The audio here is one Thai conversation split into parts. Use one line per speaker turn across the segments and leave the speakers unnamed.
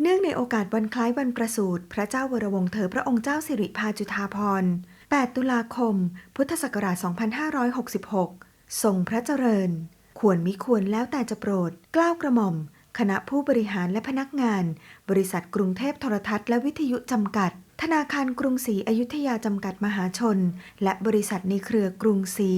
เนื่องในโอกาสวันคล้ายวันประสูติพระเจ้าวรวงศ์เธอพระองค์เจ้าสิริพาจุฑาภรณ์8ตุลาคม พุทธศักราช 2566 ทรงพระเจริญ ควรมิควรแล้วแต่จะโปรดเกล้าวกระหม่อม คณะผู้บริหารและพนักงาน บริษัทกรุงเทพโทรทัศน์และวิทยุจำกัด ธนาคารกรุงศรีอยุธยาจำกัดมหาชน และบริษัทในเครือกรุงศรี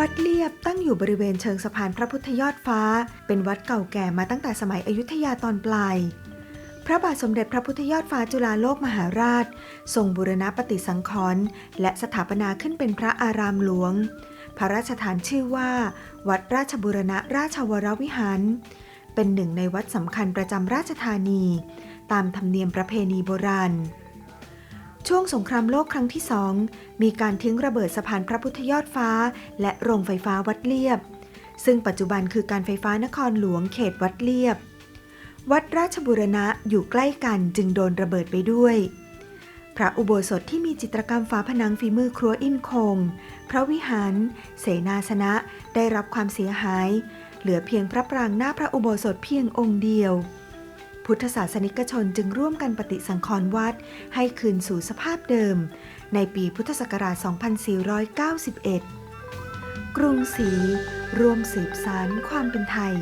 วัดเลียบตั้งอยู่บริเวณเชิงสะพานพระพุทธยอดฟ้า เป็นวัดเก่าแก่มาตั้งแต่สมัยอยุธยาตอนปลาย พระบาทสมเด็จพระพุทธยอดฟ้าจุฬาโลกมหาราช ทรงบูรณะปฏิสังขรณ์และสถาปนาขึ้นเป็นพระอารามหลวง พระราชทานชื่อว่า วัดราชบูรณะราชวรวิหาร เป็นหนึ่งในวัดสำคัญประจำราชธานี ตามธรรมเนียมประเพณีโบราณ ช่วงสงครามโลกครั้งที่สองมีการทิ้งระเบิดสะพานพระพุทธยอดฟ้า และโรงไฟฟ้าวัดเลียบ ซึ่งปัจจุบันคือการไฟฟ้านครหลวงเขตวัดเลียบ วัดราชบุรณะอยู่ใกล้กันจึงโดนระเบิดไปด้วย พระอุโบสถที่มีจิตรกรรมฝาผนังฝีมือครัวอินคง พระวิหาร เสนาสนะได้รับความเสียหาย เหลือเพียงพระปรางหน้าพระอุโบสถเพียงองค์เดียว พุทธศาสนิกชนจึงร่วมกันปฏิสังขรณ์วัด ให้คืนสู่สภาพเดิม ในปีพุทธศักราช 2491 กรุงศรีร่วมสืบสานความเป็นไทย